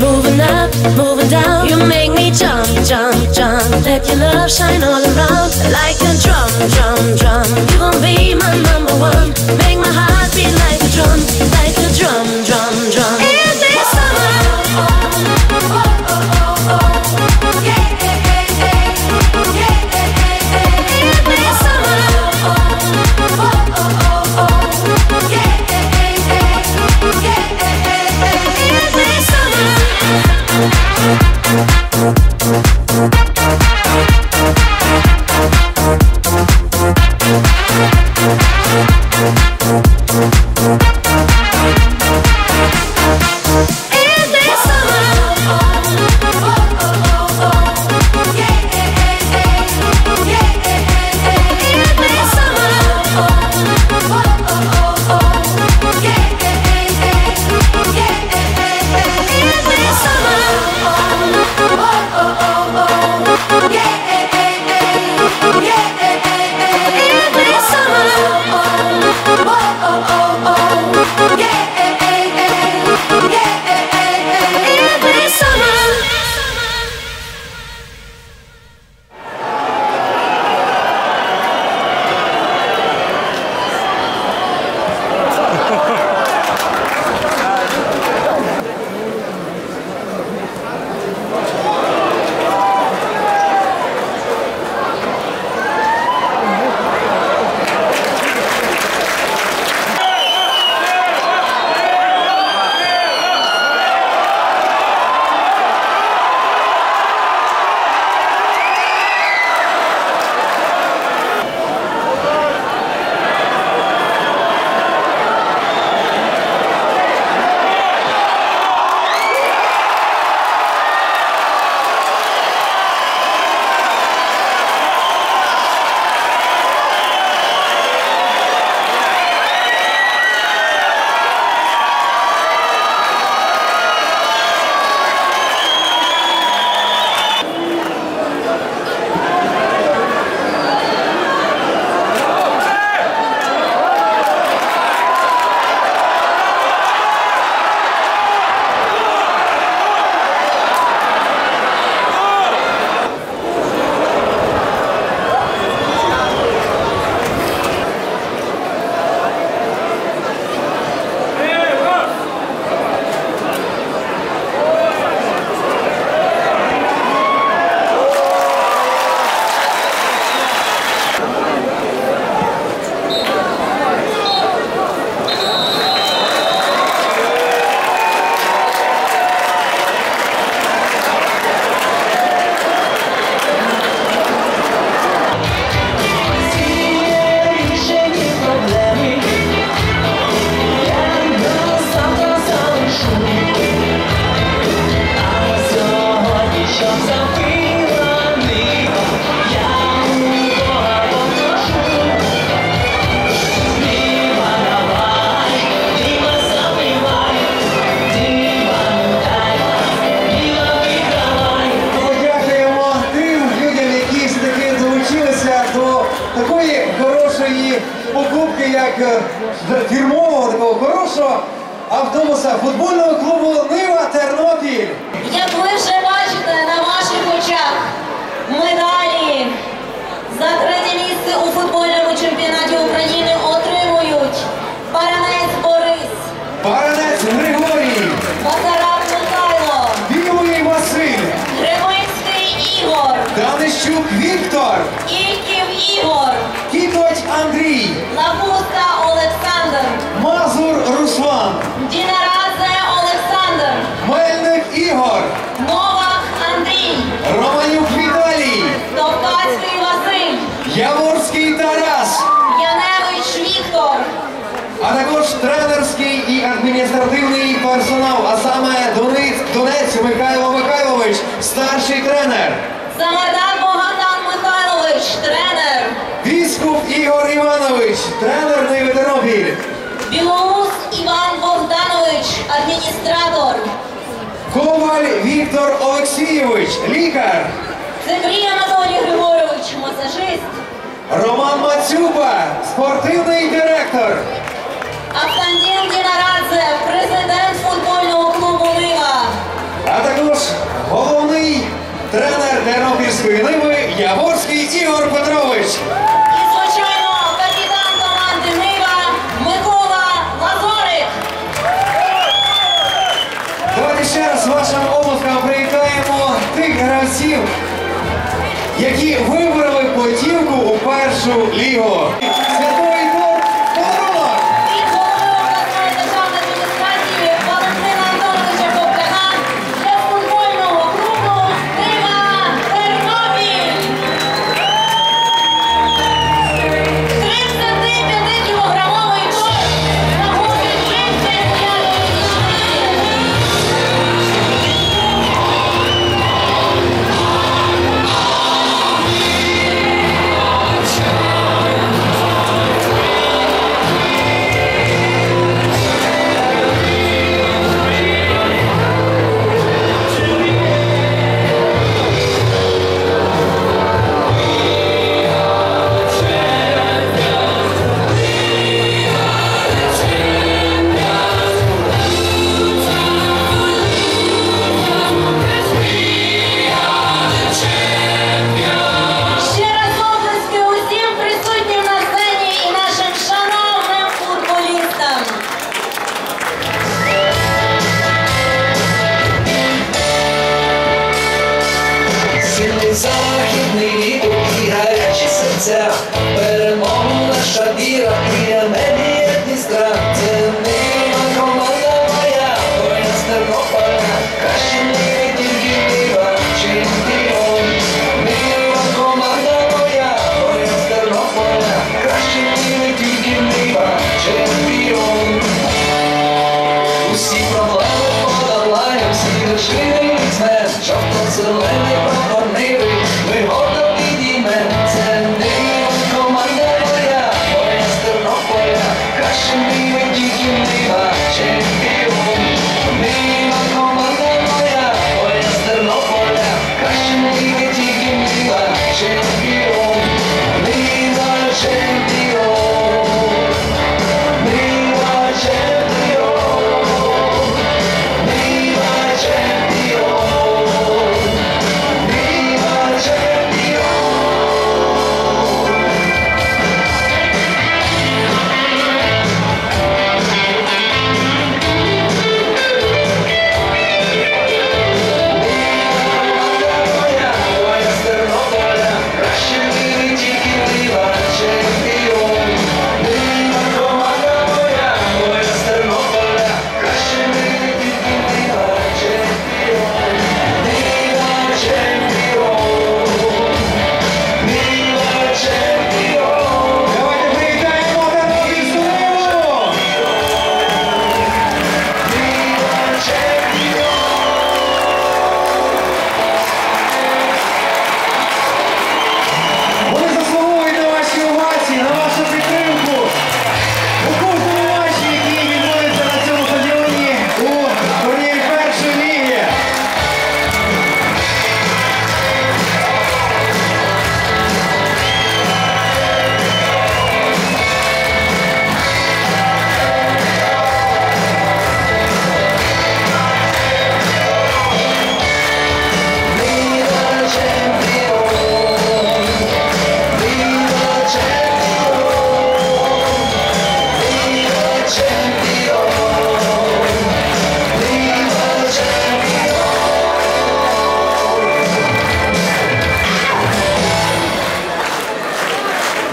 Moving up, moving down, you make me jump, jump, jump. Let your love shine all around like a drum, drum, drum. покупки як е, фірмового такого хорошого автобуса футбольного клубу Нива Тернопіль. Як ви вже бачите на ваших очах медалі за третє місце у футбольному чемпіонаті. адміністратор. Коваль Віктор Олексійович, лікар. Земрій Анатолій Григорович, масажист. Роман Мацюба, спортивний директор. Автандін Дінарадзе, президент футбольного клубу Нива. А також головний тренер Тернопільської Ниви Яворський Ігор Петрович. вашим обласкам привітаємо тих гравців, які вибрали потівку у першу лігу.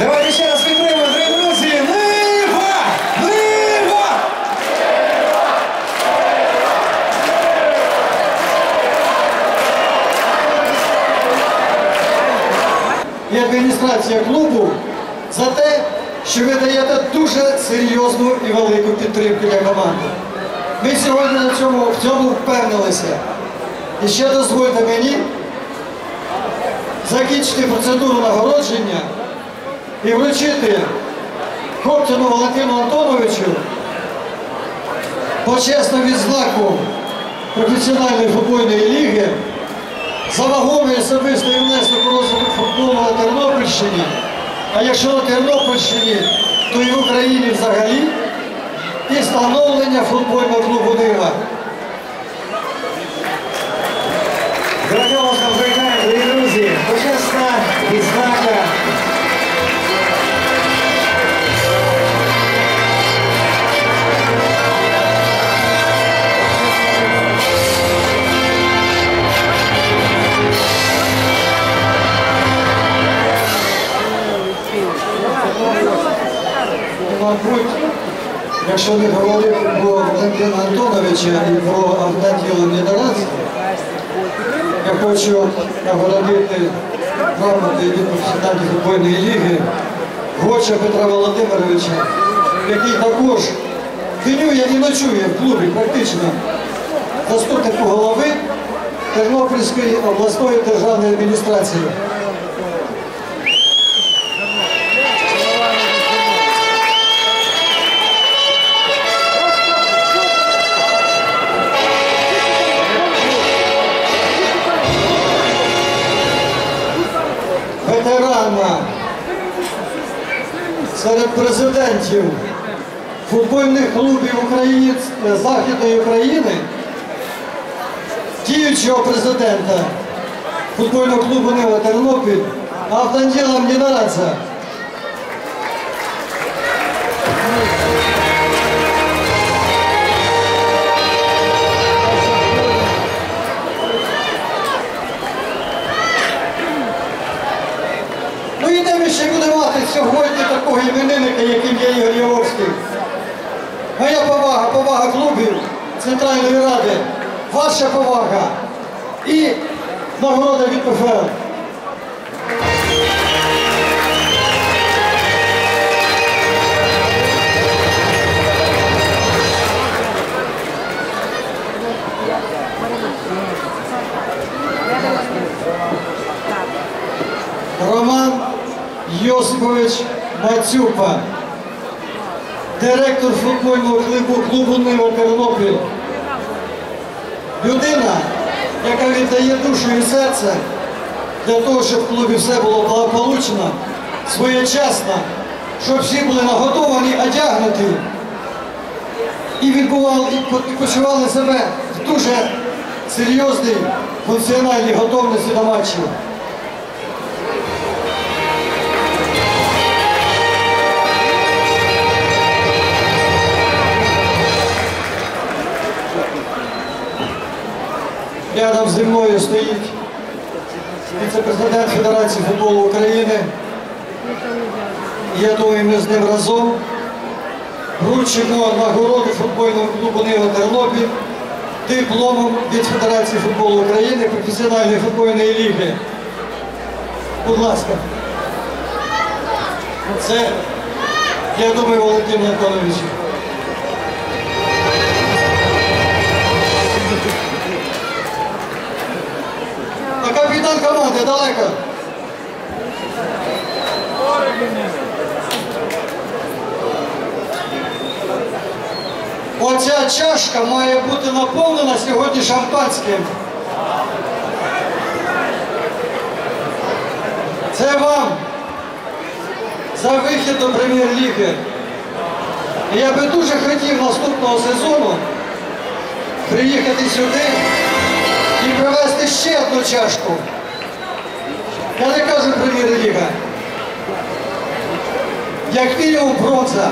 Давайте ще раз підтримуємо, дорогі друзі! Нива! Нива! І адміністрація клубу за те, що ви даєте дуже серйозну і велику підтримку для команди. Ми сьогодні на цьому, в цьому впевнилися. І ще дозвольте мені закінчити процедуру нагородження і вручити Коптяну Валентину Антоновичу почесну відзнаку професіональної футбольної ліги за вагомий особистий внесок розвиток футболу на Тернопільщині, а якщо на Тернопільщині, то і в Україні взагалі, і становлення футбольного клубу Нива. Мабуть, якщо не говорити про Валентина Антоновича і про Авдатіла Мідорадзе, я хочу нагородити грамоти від професіональної футбольної ліги Гоча Петра Володимировича, який також днює і ночує в клубі практично заступнику голови Тернопільської обласної державної адміністрації. Президентів футбольних клубів України е, Західної України, діючого президента футбольного клубу Нива Тернопіль Автанділа Мдінарадзе. Сьогодні такого іменинника, яким є Ігор Яворський. Моя повага, повага клубів Центральної Ради, ваша повага і нагорода від ПФЛ. Роман Йосипович Мацюпа, директор футбольного клубу клубу Нива Тернопіль. Людина, яка віддає душу і серце для того, щоб в клубі все було благополучно, своєчасно, щоб всі були наготовані, одягнуті і відбували і почували себе в дуже серйозній функціональній готовності до матчів. Рядом зі мною стоїть віце-президент Федерації футболу України. Я думаю, ми з ним разом вручимо нагороду футбольному клубу Нива Тернопіль дипломом від Федерації футболу України професіональної футбольної ліги. Будь ласка. Це, я думаю, Валентин Антонович. Далеко. Оця чашка має бути наповнена сьогодні шампанським. Це вам за вихід до прем'єр-ліги. Я би дуже хотів наступного сезону приїхати сюди і привезти ще одну чашку. Я не кажу прем'єр-ліга. Як мінімум бронза.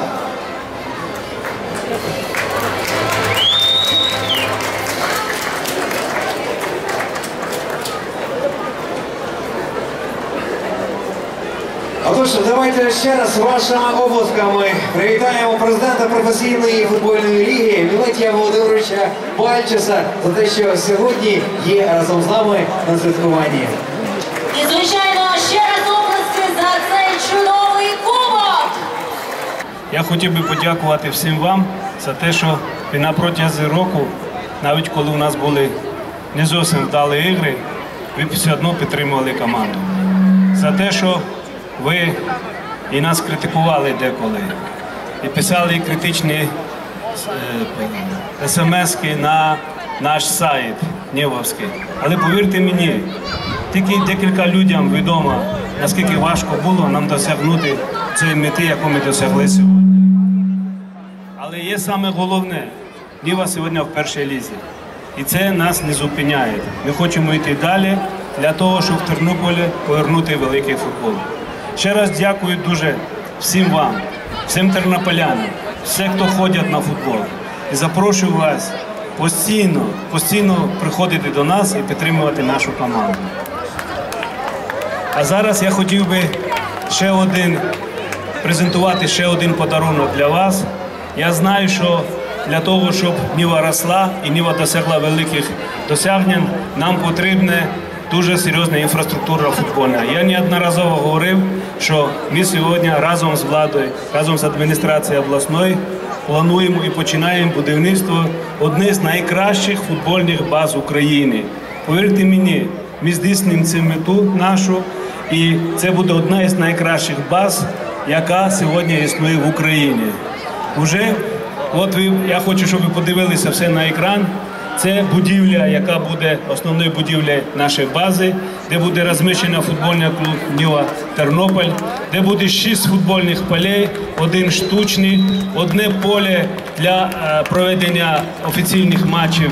Отож, давайте ще раз вашими обласками привітаємо президента професійної футбольної ліги Мілетія Володимировича Бальчеса за те, що сьогодні є разом з нами на святкуванні. Я хотів би подякувати всім вам за те, що ви на протязі року, навіть коли у нас були не зовсім вдалі ігри, ви все одно підтримували команду. За те, що ви і нас критикували деколи, і писали критичні смски на наш сайт Нєвовський. Але повірте мені, тільки декілька людям відомо, наскільки важко було нам досягнути цієї мети, яку ми досягли сьогодні. Але є саме головне, Ніва сьогодні в першій лізі. І це нас не зупиняє. Ми хочемо йти далі для того, щоб в Тернополі повернути великий футбол. Ще раз дякую дуже всім вам, всім тернополянам, всім, хто ходять на футбол. І запрошую вас постійно, постійно приходити до нас і підтримувати нашу команду. А зараз я хотів би ще один презентувати ще один подарунок для вас. Я знаю, що для того, щоб Ніва росла і Ніва досягла великих досягнень, нам потрібна дуже серйозна інфраструктура футбольна. Я неодноразово говорив, що ми сьогодні разом з владою, разом з адміністрацією обласної плануємо і починаємо будівництво однієї з найкращих футбольних баз України. Повірте мені, ми здійснимо цю мету нашу, і це буде одна із найкращих баз, яка сьогодні існує в Україні. Уже от ви, я хочу, щоб ви подивилися все на екран. Це будівля, яка буде основною будівлею нашої бази, де буде розміщена футбольний клуб Ніва Тернопіль, де буде шість футбольних полей, один штучний, одне поле для е, проведення офіційних матчів,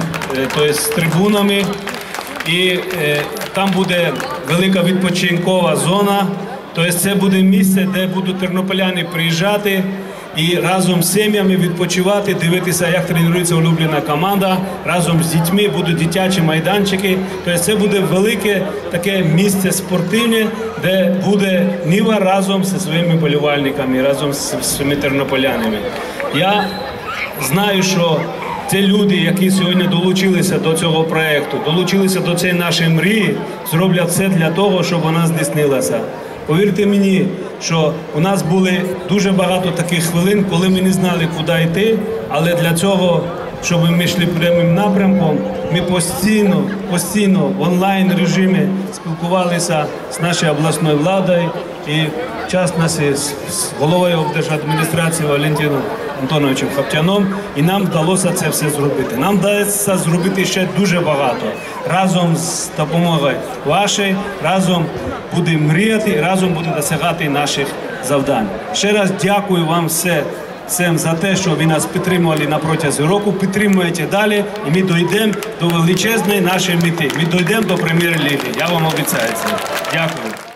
е, з трибунами. І е, там буде велика відпочинкова зона. Тобто це буде місце, де будуть тернополяни приїжджати і разом з сім'ями відпочивати, дивитися, як тренується улюблена команда. Разом з дітьми будуть дитячі майданчики. Тобто це буде велике таке місце спортивне, де буде Ніва разом зі своїми болівальниками, разом з своїми тернополянами. Я знаю, що це люди, які сьогодні долучилися до цього проєкту, долучилися до цієї нашої мрії, зроблять все для того, щоб вона здійснилася. Повірте мені, що у нас були дуже багато таких хвилин, коли ми не знали, куди йти, але для цього, щоб ми йшли прямим напрямком, ми постійно, постійно в онлайн режимі спілкувалися з нашою обласною владою. І час нас із головою облдержадміністрації Валентином Антоновичем Хаптяном, і нам вдалося це все зробити. Нам вдається зробити ще дуже багато. Разом з допомогою вашої, разом будемо мріяти, разом будемо досягати наших завдань. Ще раз дякую вам все. Всім за те, що ви нас підтримували на протязі року, підтримуєте далі, і ми дійдемо до величезної нашої мети. Ми дійдемо до прем'єр-ліги. Я вам обіцяю це. Дякую.